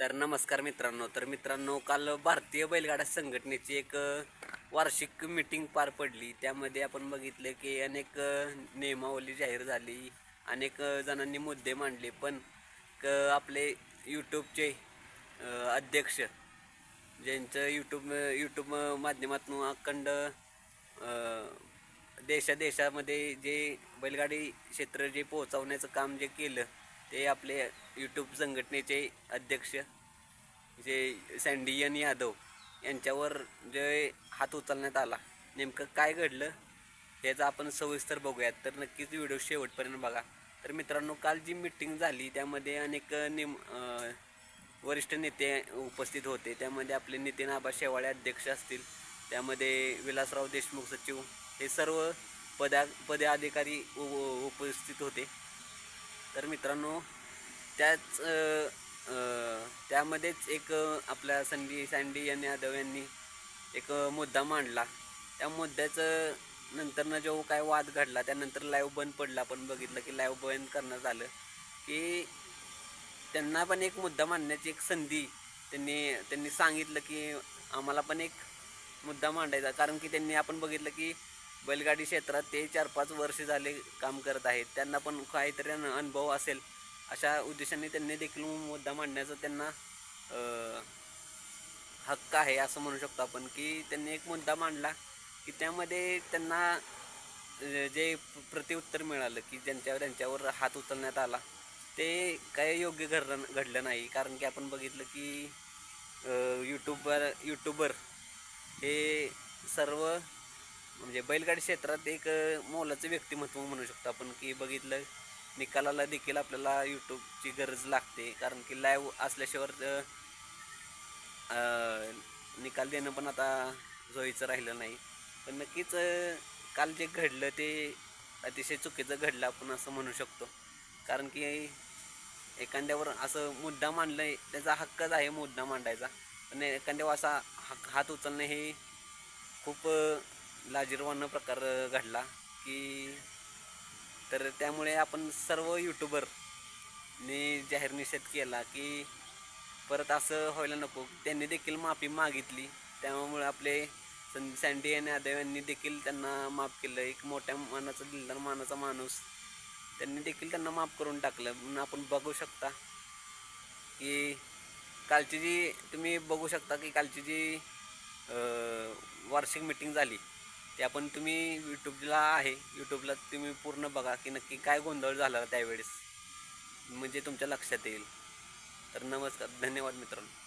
तर नमस्कार मित्रांनो तर मित्रांनो काल भारतीय बैलगाडा संघटनेची एक वार्षिक मीटिंग पार पडली. त्यामध्ये आपण बघितलं की अनेक नियमावली जाहीर झाली. अनेक जणांनी मुद्दे मांडले. पण क आपले यूट्यूबचे अध्यक्ष ज्यांचं यूट्यूब यूट्यूब माध्यमातून अखंड देशादेशामध्ये जे बैलगाडी क्षेत्र जे पोहोचवण्याचं काम जे केलं ते आपले यूट्यूब संघटनेचे अध्यक्ष जे सँडियन यादव यांच्यावर जे हात उचलण्यात आला. नेमकं काय घडलं याचं आपण सविस्तर बघूयात. तर नक्कीच व्हिडिओ शेवटपर्यंत बघा. तर मित्रांनो काल जी मीटिंग झाली त्यामध्ये अनेक नेम वरिष्ठ नेते उपस्थित होते. त्यामध्ये आपले नितीन आबा शेवाळे अध्यक्ष असतील. त्यामध्ये विलासराव देशमुख सचिव हे सर्व पदा पदाधिकारी उ- उपस्थित होते. तर मित्रांनो त्याच त्यामध्येच एक आपल्या संडी सँडी यांनी यादव यांनी एक मुद्दा मांडला. त्या मुद्द्याचं नंतरनं जो काय वाद घडला त्यानंतर लाईव्ह बंद पडला. आपण बघितलं की लाईव्ह बंद करण्यात आलं की त्यांना पण एक मुद्दा मांडण्याची एक संधी त्यांनी त्यांनी सांगितलं की आम्हाला पण एक मुद्दा मांडायचा. कारण की त्यांनी आपण बघितलं की बैलगाडी क्षेत्रात ते चार पाच वर्ष झाले काम करत आहेत. त्यांना पण काहीतरी अन- अनुभव असेल. अशा उद्देशाने त्यांनी देखील मुद्दा मांडण्याचा त्यांना हक्क आहे असं म्हणू शकतो आपण की त्यांनी एक मुद्दा मांडला की त्यामध्ये त्यांना जे प्रतिउत्तर मिळालं की ज्यांच्यावर त्यांच्यावर हात उचलण्यात आला ते काय योग्य घडलं घडलं नाही. कारण की आपण बघितलं की यूट्यूबर यूट्यूबर हे सर्व म्हणजे बैलगाडी क्षेत्रात एक मोलाचं व्यक्तिमत्व म्हणू शकतो आपण की बघितलं निकालाला देखील आपल्याला यूट्यूबची गरज लागते. कारण की लाईव्ह असल्याशिवाय निकाल देणं पण आता सोयीचं राहिलं नाही. पण नक्कीच काल जे घडलं ते अतिशय चुकीचं घडलं आपण असं म्हणू शकतो. कारण की एखाद्यावर असं मुद्दा मांडलं त्याचा हक्कच आहे मुद्दा मांडायचा. पण एखाद्यावर असा हक हात उचलणं हे खूप लाजीरवानं प्रकार घडला की तर त्यामुळे आपण सर्व यूट्यूबरने जाहीर निषेध केला की परत असं व्हायला नको. त्यांनी देखील माफी मागितली. त्यामुळे आपले सं सँडी आणि यादव यांनी देखील त्यांना माफ केलं. एक मोठ्या मानाचा दिलदार मानाचा माणूस. त्यांनी देखील त्यांना माफ करून टाकलं. म्हणून आपण बघू शकता की कालची जी तुम्ही बघू शकता की कालची जी वार्षिक मीटिंग झाली त्या पण तुम्ही यूट्यूबला आहे. यूट्यूबला तुम्ही पूर्ण बघा की नक्की काय गोंधळ झाला त्यावेळेस. म्हणजे तुमच्या लक्षात येईल. तर नमस्कार. धन्यवाद मित्रांनो.